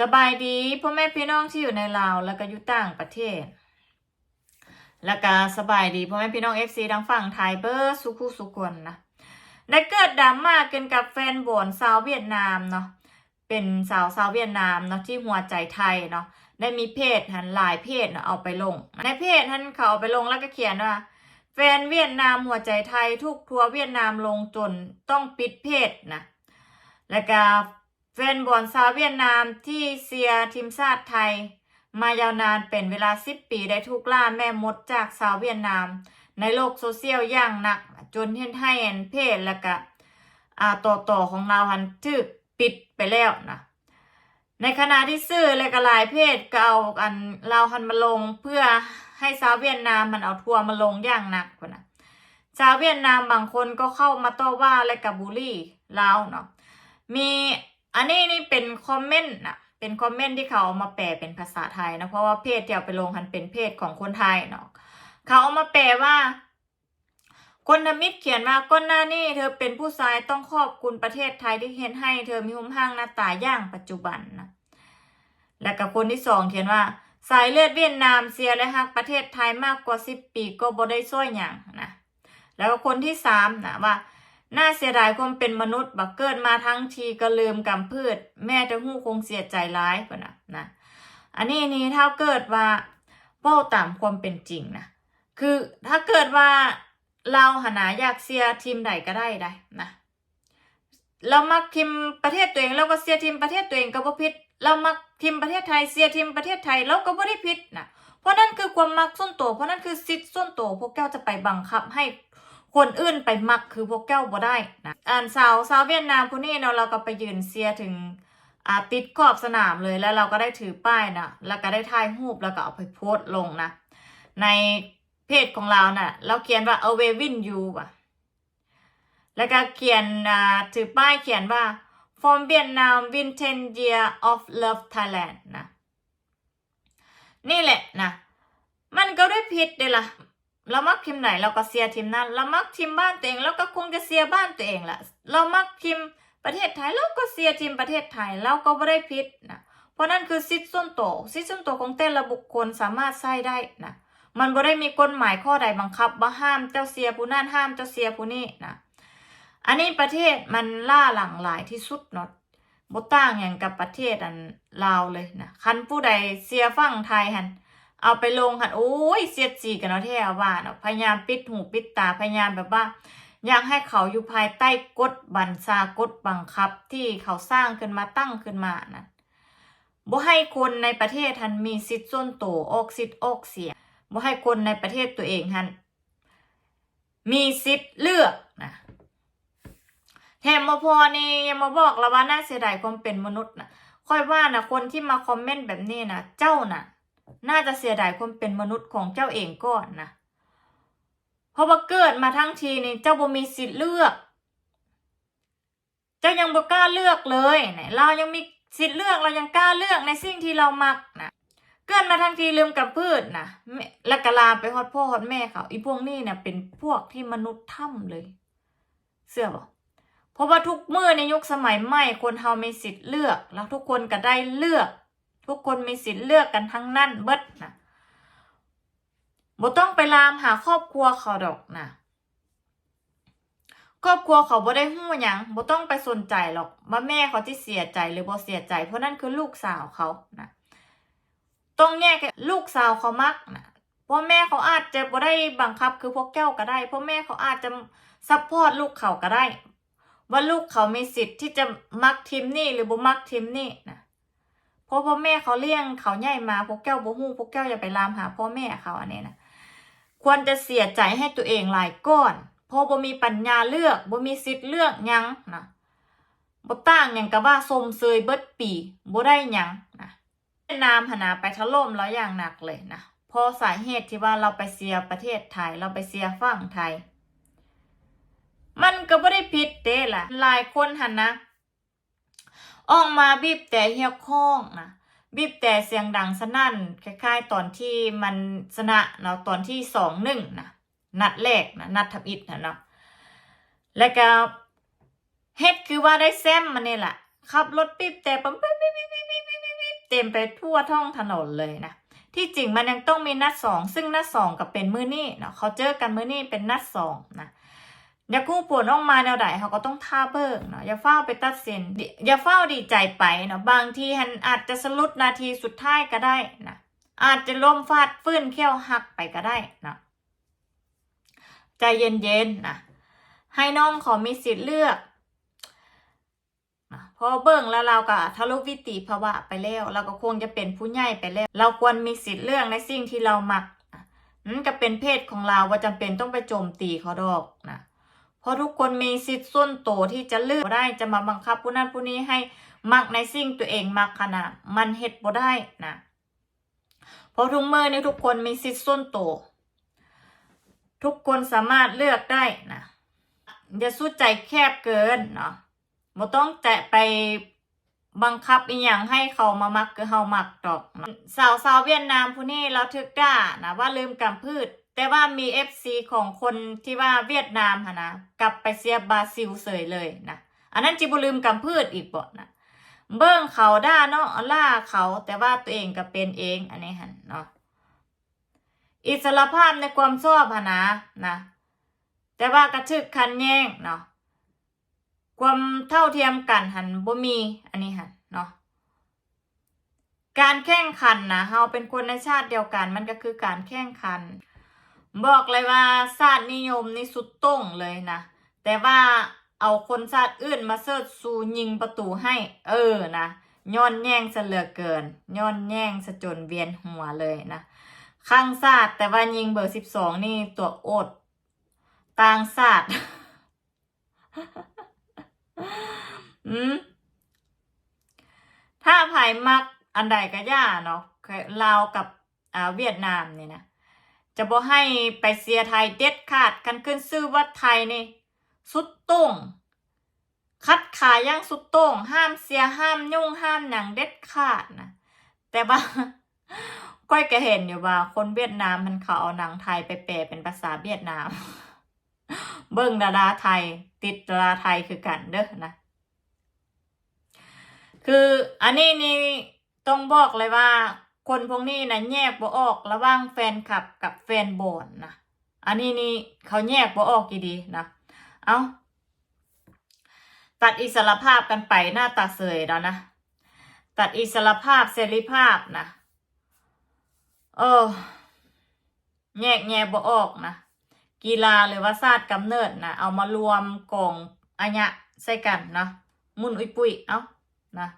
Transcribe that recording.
สบายดีพ่อแม่พี่น้องที่อยู่ในลาวแล้วก็อยู่ต่างประเทศ แล้วก็สบายดีพ่อแม่พี่น้องเอฟซีดังฝั่งไทยเบอร์สุขุสุกวนนะได้เกิดดราม่ากันกับแฟนบอนสาวเวียดนามเนาะเป็นสาวสาวเวียดนามเนาะที่หัวใจไทยเนาะได้มีเพจหันหลายเพจเนาะเอาไปลง ในเพจท่านเขาเอาไปลงแล้วก็เขียนว่าแฟนเวียดนามหัวใจไทยทุกทัวเวียดนามลงจนต้องปิดเพจนะแล้วก็ แฟนบอลสาวเวียดนามที่เชียทีมชาติไทย มายาวนานเป็นเวลา 10 ปีได้ทุกล่าแม่มดจากสาวเวียดนาม ในโลกโซเชียลอย่างหนัก จนเห็นให้เห็นเพจแล้วก็อ่าต่อต่อของเราหันทึกปิดไปแล้วนะในขณะที่ซื้อและก็หลายเพจก็เอาอันเราหันมาลงเพื่อให้สาวเวียดนามมันเอาทัวร์มาลงอย่างหนักกว่านะชาวเวียดนามบางคนก็เข้ามาต่อว่าและกับบูลลี่เราเนาะมี อันนี้นี่เป็นคอมเมนต์นะเป็นคอมเมนต์ที่เขาเอามาแปลเป็นภาษาไทยนะเพราะว่าเพจที่เอาไปลงหันเป็นเพจของคนไทยเนาะเขาเอามาแปลว่าคนทมิตรเขียนว่าก้นหน้านี่เธอเป็นผู้ชายต้องขอบคุณประเทศไทยที่เห็นให้เธอมีหุ้มห้างหน้าตาย่างปัจจุบันนะและกับคนที่สองเขียนว่า สายเลือดเวียดนามเสียและฮักประเทศไทยมากกว่าสิบปีก็บ่ได้ซ้อยอย่างนะแล้วคนที่สามนะว่า น่าเสียดายความเป็นมนุษย์บักเกิดมาทั้งทีก็ลืมกำพืช แม่จะหู้คงเสียใจร้ายกว่านะนะ อันนี้นี่ถ้าเกิดว่าเป้าตามความเป็นจริงนะ คือถ้าเกิดว่าเราหนาอยากเสียทีมใดก็ได้ได้นะเรามักทีมประเทศตัวเองเราก็เสียทีมประเทศตัวเองก็บ่ผิด เรามักทีมประเทศไทยเสียทีมประเทศไทยเราก็บ่ได้ผิดนะเพราะนั่นคือความมักส่วนตัวเพราะนั่นคือสิทธิ์ส่วนตัวพวกแก้วจะไปบังคับให้ คนอื่นไปมักคือพวกแก้วบ่ได้นะอ่านสาวสาวเวียดนามคนนี้เนาะเราก็ไปยืนเชียถึงอาติดขอบสนามเลยแล้วเราก็ได้ถือป้ายนะแล้วก็ได้ถ่ายรูปแล้วก็เอาไปโพสต์ลงนะ ในเพจของเราน่ะ เราเขียนว่า away win you ว่ะ แล้วก็เขียนถือป้ายเขียนว่า from Vietnam win 10 year of love Thailand นะ นี่แหละนะ มันก็ได้ผิดเด้ละ เรามักทีมไหนเราก็เสียทีมนั้น เรามักทีมบ้านตัวเองเราก็คงจะเสียบ้านตัวเองแหละเรามักทีมประเทศไทยเราก็เสียทีมประเทศไทยเราก็ไม่ได้ผิดนะเพราะนั่นคือสิทธิส่วนตัวสิทธิส่วนตัวของแต่ละบุคคลสามารถใช้ได้นะมันบ่ได้มีกฎหมายข้อใดบังคับว่าห้ามเจ้าเสียผู้นั่นห้ามเจ้าเสียผู้นี้นะอันนี้ประเทศมันล่าหลังหลายที่สุดเนาะบ่ต่างอย่างกับประเทศอันลาวเลยนะคันผู้ใดเสียฝั่งไทยหัน เอาไปลงหันโอ้ยเสียดสีกันเนาะแท้ว่าเนาะพยายามปิดหูปิดตาพยายามแบบว่า อยากให้เขาอยู่ภายใต้กฎบัญชากฎบังคับที่เขาสร้างขึ้นมาตั้งขึ้นมานะบ่ให้คนในประเทศทันมีสิทธิ์ส่วนตัวออกสิทธิ์ออกเสียงบ่ให้คนในประเทศตัวเองทันมีสิทธิ์เลือกนะแถมมาพอนี่ยังมาบอกแล้วว่าน่าเสียดายความเป็นมนุษย์นะค่อยว่านะคนที่มาคอมเมนต์แบบนี้นะเจ้าน่ะ น่าจะเสียดายความเป็นมนุษย์ของเจ้าเองก่อนนะเพราะว่าเกิดมาทั้งทีนี่เจ้าบ่มีสิทธิ์เลือก เจ้ายังบ่กล้าเลือกเลยเนี่ยเรายังมีสิทธิ์เลือกเรายังกล้าเลือกในสิ่งที่เรามักนะเกิดมาทั้งทีลืมกับพืชนะแล้วก็ลาไปฮอดพ่อฮอดแม่เขาอีพวกนี้เนี่ยเป็นพวกที่มนุษย์ถ้ำเลย เสื้อบ่เพราะว่าทุกเมื่อในยุคสมัยใหม่คนเฮามีสิทธิ์เลือก แล้วทุกคนก็ได้เลือก ทุกคนมีสิทธิ์เลือกกันทั้งนั้นเบิดนะบ่ต้องไปลามหาครอบครัวเขาดอกนะครอบครัวเขาบ่ได้ฮู้หยังบ่ต้องไปสนใจหรอกว่าแม่เขาที่เสียใจหรือบ่เสียใจ เพราะนั่นคือลูกสาวเขานะต้องแยกลูกสาวเขามักนะพ่อแม่เขาอาจจะบ่ได้บังคับคือพวกแก้วก็ได้พ่อแม่เขาอาจจะซัพพอร์ตลูกเขาก็ได้ ว่าลูกเขามีสิทธิ์ที่จะมักทีมนี่หรือบ่มักทีมนี่นะ เพราะพ่อแม่เขาเลี้ยงเขาใหญ่มาพวกแก้วบ่ฮู้พวกแก้วอย่าไปลามหาพ่อแม่เขาอันนี้นะควรจะเสียใจให้ตัวเองหลายก้อนเพราะบ่มีปัญญาเลือกบ่มีสิทธิ์เลือกยังนะบ่ต่างยังกับว่าสมเซยเบิดปีบ่ได้ยังนะเวียดนามหนาไปถล่มแล้วอย่างหนักเลยนะพราะสาเหตุที่ว่าเราไปเสียประเทศไทยเราไปเสียฝั่งไทย มันก็บ่ได้ผิดเด้ล่ะ หลายคนหันนะ อ่อกมาบีบแต่เฮียข้องนะบีบแต่เสียงดังสนั่นคล้ายๆ ตอนที่มันชนะเนาะตอนที่สองหนึ่งนะนัดแรกนะนัดทับอิดนะเนาะแล้วก็เฮ็ดคือว่าได้แซมมันนี่แหละขับรถบีบแต่ปั๊มปิ๊บปิ๊บปิ๊บปิ๊บปิ๊บปิ๊บปิ๊บเต็มไปทั่วท้องถนนเลยนะที่จริงมันยังต้องมีนัดสองซึ่งนัดสองกับเป็นมือนี่เนาะเขาเจอกันมือนี่เป็นนัดสองนะ อย่าคู่ปวดออกมาแนวใดเขาก็ต้องท่าเบิกเนาะอย่าเฝ้าไปตัดสินอย่าเฝ้าดีใจไปเนาะบางทีหันอาจจะสลุดนาทีสุดท้ายก็ได้นะอาจจะล้มฟาดฟื้นเขี้ยวหักไปก็ได้นะใจเย็นๆนะให้น้องเขอมีสิทธิ์เลือกนะพอเบิ่งแล้วเราก็ทะลุวิติภาวะไปแล้ว เราก็คงจะเป็นผู้ใหญ่ไปแล้ว เราควรมีสิทธิ์เลือกในสิ่งที่เรามักนั่นก็เป็นเพศของเราว่าจำเป็นต้องไปโจมตีเขาดอกนะ ราะทุกคนมีสิทธิ์ส่วนตัวที่จะเลือกได้จะมาบังคับผู้นั้นผู้นี้ให้มักในสิ่งตัวเองมักขนาดมันเฮ็ดบ่ได้นะเพราะทุกเมื่อนี้ทุกคนมีสิทธิ์ส่วนตัวทุกคนสามารถเลือกได้นะอย่าสู้ใจแคบเกินเนาะบ่ต้องแตะไปบังคับอีหยังให้เขามามักคือเฮามักดอกสาวสาวเวียดนามผู้นี้เราทึกด่านะว่าลืมกำพืช แต่ว่ามี FC ของคนที่ว่าเวียดนามหะนะกลับไปเสียบราซิลเสยเลยนะอันนั้นจิบ่ลืมกำพืชอีกบ่นะเบิ่งเขาด่าเนาะล่าเขา แต่ว่าตัวเองก็เป็นเองอันนี้หันเนาะอิสรภาพในความชอบหะนะนะ แต่ว่ากระทึกคันแย่งเนาะความเท่าเทียมกันหันบ่มีอันนี้หันเนาะการแข่งขันนะเฮาเป็นคนในชาติเดียวกันมันก็คือการแข่งขัน บอกเลยว่าชาตินิยมนี่สุดโต้งเลยนะ แต่ว่าเอาคนชาติอื่นมาเสิร์ชสูยิงประตูให้ เออนะย้อนแย่งซะเหลือเกินย้อนแย่งซะจนเวียนหัวเลยนะข้างชาติแต่ว่ายิงเบอร์สิบสองนี่ตัวอดต่างชาติอืมถ้าไผมักอันใดก็ย่าเนาะลาวกับอ่าเวียดนามนี่นะ จะบ่ให้ไปเสียไทยเด็ดขาดกันขึ้นชื่อว่าไทยนี่ สุดต้งคัดขายย่างสุดโต้งห้ามเสียห้ามยุ่งห้ามหนังเด็ดขาดนะแต่ว่าก้อยก็เห็นอยู่ว่า คนเวียดนามมันเขาเอาหนังไทยไปแปลเป็นภาษาเวียดนาม เบิ่งดาราไทย ติดดาราไทยคือกันเด้อนะ คืออันนี้นี่ต้องบอกเลยว่า คนพวกนี้นะแยกบ่ออกระหว่างแฟนคลับกับแฟนบอลนะอันนี้นี่เขาแยกบ่ออกกี่ดีนะเอาตัดอิสรภาพกันไปหน้าตาเสยแล้วนะตัดอิสรภาพเสรีภาพนะเออแยกแยะบ่ออกนะกีฬาหรือว่าศาสตร์กำเนิดนะเอามารวมกล่องอัญะใส่กันนะมุนอุ้ยปุยเอ้านะ